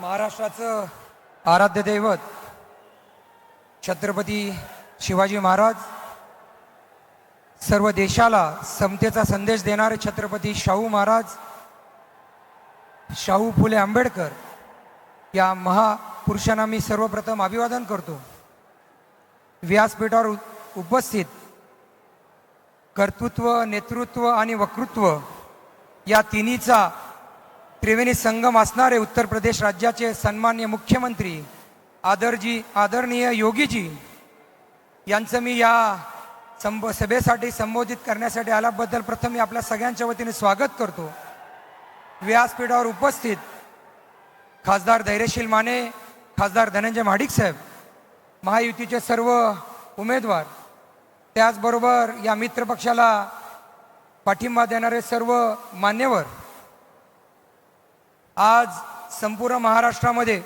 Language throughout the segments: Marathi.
महाराष्ट्राचं आराध्य दैवत छत्रपती शिवाजी महाराज सर्व देशाला समतेचा संदेश देणारे छत्रपती शाहू महाराज शाहू फुले आंबेडकर या महापुरुषांना मी सर्वप्रथम अभिवादन करतो. व्यासपीठावर उपस्थित कर्तृत्व नेतृत्व आणि वक्तृत्व या तिन्हीचा त्रिवेणी संगम असणारे उत्तर प्रदेश राज्याचे सन्मान्य मुख्यमंत्री आदरजी आदरणीय योगीजी यांचं मी या संब सभेसाठी संबोधित करण्यासाठी आल्याबद्दल प्रथम मी आपल्या सगळ्यांच्या वतीने स्वागत करतो. व्यासपीठावर उपस्थित खासदार धैर्यशील माने खासदार धनंजय महाडिक साहेब महायुतीचे सर्व उमेदवार त्याचबरोबर या मित्रपक्षाला पाठिंबा देणारे सर्व मान्यवर आज संपूर्ण महाराष्ट्रामध्ये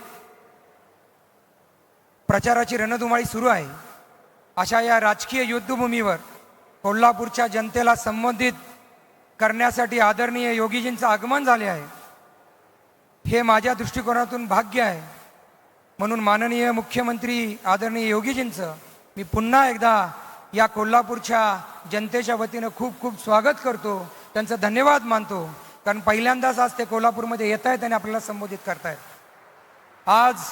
प्रचाराची रणधुमाळी सुरू आहे. अशा या राजकीय युद्धभूमीवर कोल्हापूरच्या जनतेला संबोधित करण्यासाठी आदरणीय योगीजींचं आगमन झाले आहे. हे माझ्या दृष्टिकोनातून भाग्य आहे. म्हणून माननीय मुख्यमंत्री आदरणीय योगीजींचं मी पुन्हा एकदा या कोल्हापूरच्या जनतेच्या वतीनं खूप खूप स्वागत करतो. त्यांचं धन्यवाद मानतो. कारण पहिल्यांदाच आज ते कोल्हापूरमध्ये येत आहेत आणि आपल्याला संबोधित करतायत. आज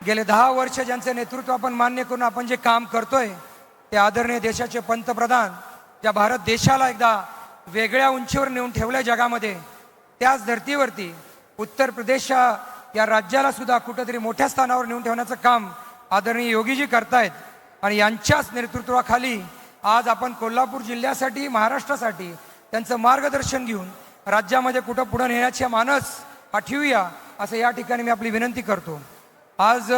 गेले दहा वर्ष ज्यांचं नेतृत्व आपण मान्य करून आपण जे काम करतोय ते आदरणीय देशाचे पंतप्रधान ज्या भारत देशाला एकदा वेगळ्या उंचीवर नेऊन ठेवल्या जगामध्ये त्याच धर्तीवरती उत्तर प्रदेशच्या या राज्याला सुद्धा कुठंतरी मोठ्या स्थानावर नेऊन ठेवण्याचं काम आदरणीय योगीजी करतायत. आणि यांच्याच नेतृत्वाखाली आज आपण कोल्हापूर जिल्ह्यासाठी महाराष्ट्रासाठी त्यांचं मार्गदर्शन घेऊन राज्यामध्ये कुठं पुढं नेण्याचे मानस पाठवूया असं या ठिकाणी मी आपली विनंती करतो. आज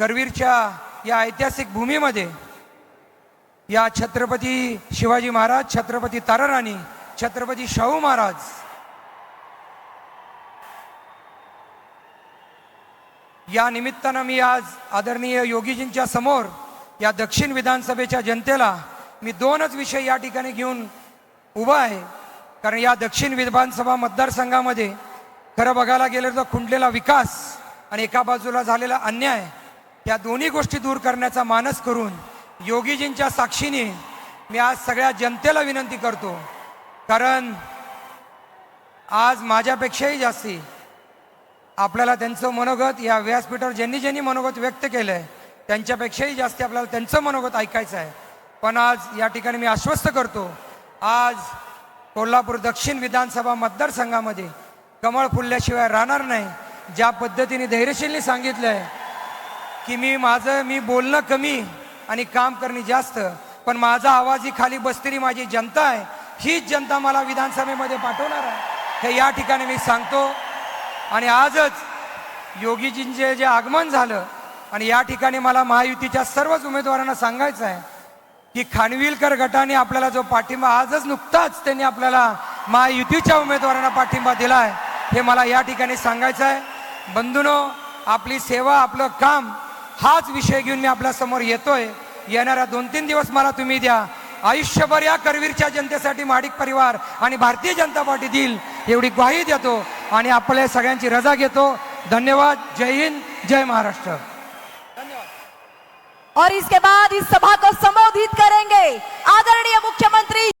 करवीरच्या या ऐतिहासिक भूमीमध्ये या छत्रपती शिवाजी महाराज छत्रपती ताराराणी छत्रपती शाहू महाराज या निमित्तानं मी आज आदरणीय योगीजींच्या समोर या दक्षिण विधानसभेच्या जनतेला मी दोनच विषय या ठिकाणी घेऊन उभा आहे. कारण या दक्षिण विधानसभा मतदारसंघामध्ये खरं बघायला गेलं तर खुंटलेला विकास आणि एका बाजूला झालेला अन्याय या दोन्ही गोष्टी दूर करण्याचा मानस करून योगीजींच्या साक्षीने मी आज सगळ्या जनतेला विनंती करतो. कारण आज माझ्यापेक्षाही जास्ती आपल्याला त्यांचं मनोगत या व्यासपीठावर ज्यांनी ज्यांनी मनोगत व्यक्त केलं आहे त्यांच्यापेक्षाही जास्ती आपल्याला त्यांचं मनोगत ऐकायचं आहे पण आज या ठिकाणी मी आश्वस्त करतो आज कोल्हापूर दक्षिण विधानसभा मतदारसंघामध्ये कमळ फुलल्याशिवाय राहणार नाही ज्या पद्धतीने धैर्यशीलने सांगितलं आहे की मी माझं मी बोलणं कमी आणि काम करणे जास्त पण माझा आवाज ही खाली बसलेली माझी जनता आहे हीच जनता मला विधानसभेमध्ये पाठवणार आहे. हे या ठिकाणी मी सांगतो. आणि आजच योगीजींचे जे आगमन झालं आणि या ठिकाणी मला महायुतीच्या सर्वच उमेदवारांना सांगायचं आहे की खानविलकर गटाने आपल्याला जो पाठिंबा आजच नुकताच त्यांनी आपल्याला महायुतीच्या उमेदवारांना पाठिंबा दिला आहे हे मला या ठिकाणी सांगायचं आहे. बंधूनो आपली सेवा आपलं काम हाच विषय घेऊन मी आपल्यासमोर येतोय. येणाऱ्या दोन तीन दिवस मला तुम्ही द्या. आयुष्यभर या करवीरच्या जनतेसाठी माडिक परिवार आणि भारतीय जनता पार्टी देईल एवढी ग्वाही देतो आणि आपल्या सगळ्यांची रजा घेतो. धन्यवाद. जय हिंद. जय महाराष्ट्र. और इसके बाद इस सभा को संबोधित करेंगे। आदरणीय मुख्यमंत्री